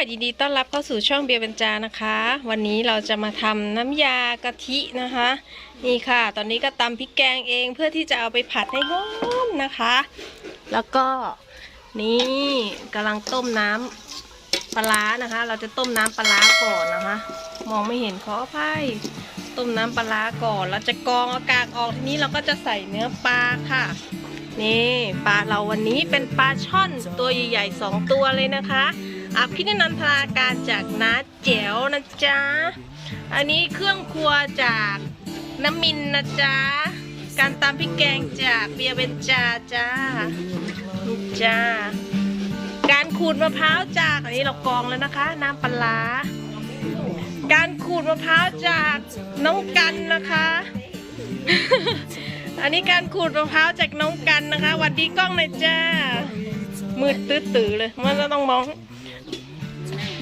ยินดีต้อนรับเข้าสู่ช่องเบียร์เบญจานะคะ วันนี้เราจะมาทำน้ำยากะทินะคะ นี่ค่ะ ตอนนี้ก็ตำพริกแกงเองเพื่อที่จะเอาไปผัดให้หอมนะคะ แล้วก็นี่กำลังต้มน้ำปลานะคะ เราจะต้มน้ำปลาก่อนนะคะ มองไม่เห็นขออภัยต้มน้ำปลาร้าก่อนเราจะกรองอากาศออกทีนี้เราก็จะใส่เนื้อปลาค่ะนี่ปลาเราวันนี้เป็นปลาช่อนตัวใหญ่ๆสองตัวเลยนะคะ อภินันทนาการจากน้าแจ๋วนะจ๊ะ อันนี้เครื่องครัวจากน้ำมินนะจ๊ะ การตำพริกแกงจากเบียเบนจาจ้านี่จ้า การขูดมะพร้าวจากอันนี้เรากรองแล้วนะคะ น้ำปลา การขูดมะพร้าวจากน้องกันนะคะ อันนี้การขูดมะพร้าวจากน้องกันนะคะ วัดดีกล้องหน่อยจ้ามืดตื้อๆเลย มันก็ต้องมอง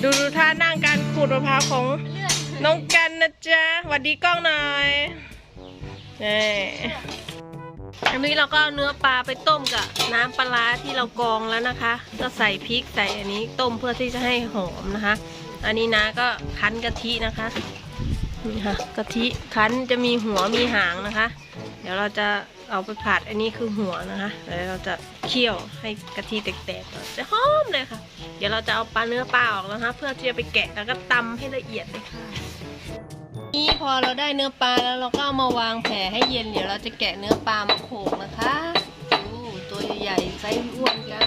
ดูดูท่านั่งการขูดมะพร้าวของน้องกันนะจ๊ะหวัดดีกล้องหน่อยนี่อันนี้เราก็เอาเนื้อปลาไปต้มกับน้ำปลาที่เรากรองแล้วนะคะ ก็ใส่พริกใส่อันนี้ต้มเพื่อที่จะให้หอมนะคะ อันนี้นะก็คั้นกะทินะคะ นี่ค่ะกะทิคั้นจะมีหัวมีหางนะคะ เดี๋ยวเราจะเอาไปผัดอันนี้คือหัวนะคะแล้วเราจะเคี่ยวให้กะทิแตกๆก่อจะหอมเลยค่ะ เดี๋ยวเราจะเอาปลาเนื้อปลาออกนะคะเพื่อที่จะไปแกะแล้วก็ตำให้ละเอียดเลยค่ะนี่พอเราได้เนื้อปลาแล้วเราก็เอามาวางแผ่ให้เย็นเดี๋ยวเราจะแกะเนื้อปลามาโขลกนะคะดูตัวใหญ่ๆไซส์อ้วนกัน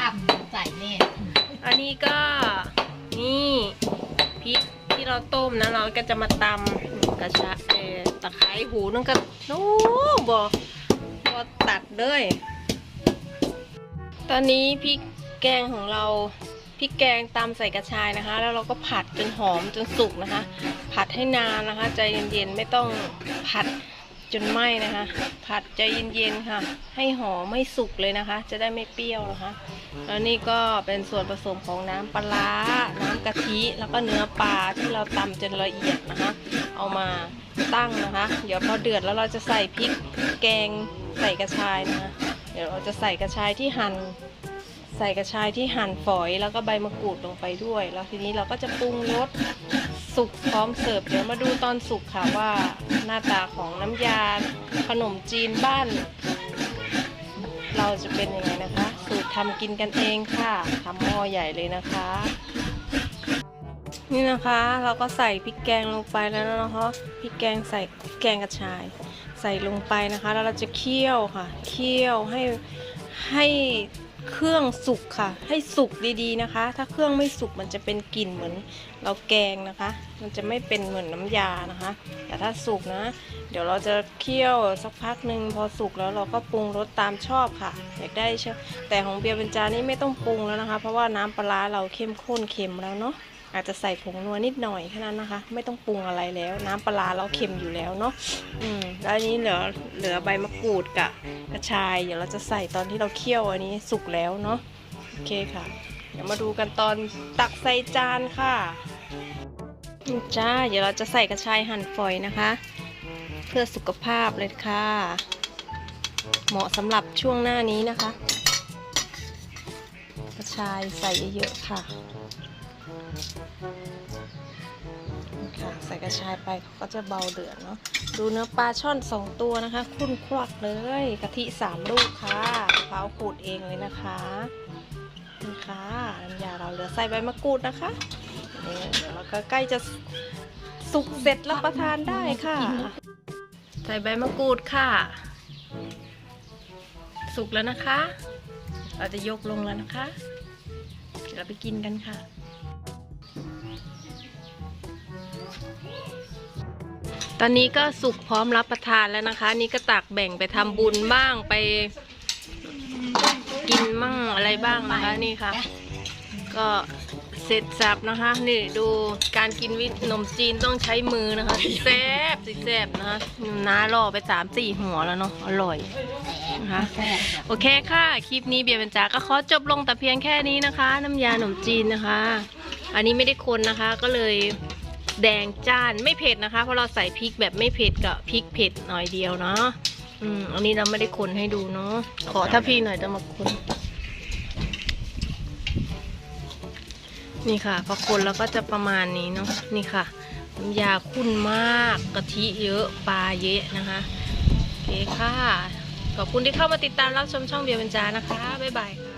ต่ำใส่เนี่ยอันนี้ก็ เราต้มนะเราก็จะมาตำกระชะเอตะไคร้หูนั่นก็โอ้บอบอตัดเลยตอนนี้พริกแกงของเราพริกแกงตำใส่กระชายนะคะ แล้วเราก็ผัดจนหอมจนสุกนะคะ ผัดให้นานนะคะ ใจเย็นๆไม่ต้องผัด จนไหม้นะคะ ผัดใจเย็นๆค่ะ ให้หอมไม่สุกเลยนะคะ จะได้ไม่เปรี้ยวนะคะ แล้วนี่ก็เป็นส่วนผสมของน้ำปลาร้าน้ำกะทิแล้วก็เนื้อปลาที่เราตำจนละเอียดนะคะ เอามาตั้งนะคะ เดี๋ยวพอเดือดแล้วเราจะใส่พริกแกงใส่กระชายนะคะ เดี๋ยวเราจะใส่กระชายที่หั่นใส่กระชายที่หั่นฝอยแล้วก็ใบมะกรูดลงไปด้วย แล้วทีนี้เราก็จะปรุงรส สุกพร้อมเสิร์ฟเดี๋ยวมาดูตอนสุกค่ะว่าหน้าตาของน้ำยาขนมจีนบ้าน เราจะเป็นยังไงนะคะ สูตรทำกินกันเองค่ะทำหม้อใหญ่เลยนะคะ นี่นะคะเราก็ใส่พริกแกงลงไปแล้วนะคะพริกแกงใส่แกงกระชาย ใส่ลงไปนะคะ แล้วเราจะเคี่ยวค่ะ เคี่ยวให้ให้ เครื่องสุกค่ะ ให้สุกดีๆนะคะ ถ้าเครื่องไม่สุกมันจะเป็นกลิ่นเหมือนเราแกงนะคะ มันจะไม่เป็นเหมือนน้ำยานะคะ แต่ถ้าสุกนะ เดี๋ยวเราจะเคี่ยวสักพักหนึ่งพอสุกแล้วเราก็ปรุงรสตามชอบค่ะอยากได้เชแต่ของเบียร์เบญจานี่ไม่ต้องปรุงแล้วนะคะ เพราะว่าน้ำปลาเราเข้มข้นเค็มแล้วเนาะ อาจจะใส่ผงนัวนิดหน่อยแค่นั้นนะคะ ไม่ต้องปรุงอะไรแล้ว น้ำปลาเราเค็มอยู่แล้วเนาะอืมแล้วอันนี้เหลือเหลือใบมะกรูดกับกระชาย เดี๋ยวเราจะใส่ตอนที่เราเคี่ยวอันนี้สุกแล้วเนาะโอเคค่ะ เดี๋ยวมาดูกันตอนตักใส่จานค่ะจ้าเดี๋ยวเราจะใส่กระชายหั่นฝอยนะคะ เพื่อสุขภาพเลยค่ะ เหมาะสำหรับช่วงหน้านี้นะคะ กระชายใส่เยอะๆค่ะ ใส่กระชายไปเขาก็จะเบาเดือดเนาะดูเนื้อปลาช่อนสองตัวนะคะครุ่นควักเลยกะทิสามลูกค่ะมะพร้าขูดเองเลยนะคะนี่ค่ะน้ำยาเราเหลือใส่ใบมะกรูดนะคะนี่เดี๋ยวเราก็ใกล้จะสุกเสร็จรับประทานได้ค่ะ ใส่ใบมะกรูดค่ะ สุกแล้วนะคะ เราจะยกลงแล้วนะคะเดี๋ยวเราไปกินกันค่ะ ตอนนี้ก็สุกพร้อมรับประทานแล้วนะคะ นี่ก็ตักแบ่งไปทำบุญบ้างไปกินมั่งอะไรบ้างนะคะนี่ค่ะ ก็เสร็จสับนะคะ นี่ดูการกินวิขนมจีนต้องใช้มือนะคะแซ่บสิแซ่บนะคะน้ารอไปสามสี่หัวแล้วเนาะอร่อยนะคะโอเคค่ะ คลิปนี้เบียร์บรรจาก็ขอจบลงแต่เพียงแค่นี้นะคะ น้ำยาขนมจีนนะคะ อันนี้ไม่ได้คนนะคะ ก็เลยแดงจ้านไม่เผ็ดนะคะ เพราะเราใส่พริกแบบไม่เผ็ดกับพริกเผ็ดหน่อยเดียวเนาะอืมอันนี้เราไม่ได้คนให้ดูเนาะขอถ้าพี่หน่อยจะมาคนนี่ค่ะพอคนแล้วก็จะประมาณนี้เนาะนี่ค่ะน้ำยาขุ่นมากกะทิเยอะปลาเยอะนะคะโอเคค่ะขอบคุณที่เข้ามาติดตามรับชมช่องเบียร์บรรจานะคะบ๊ายบายค่ะ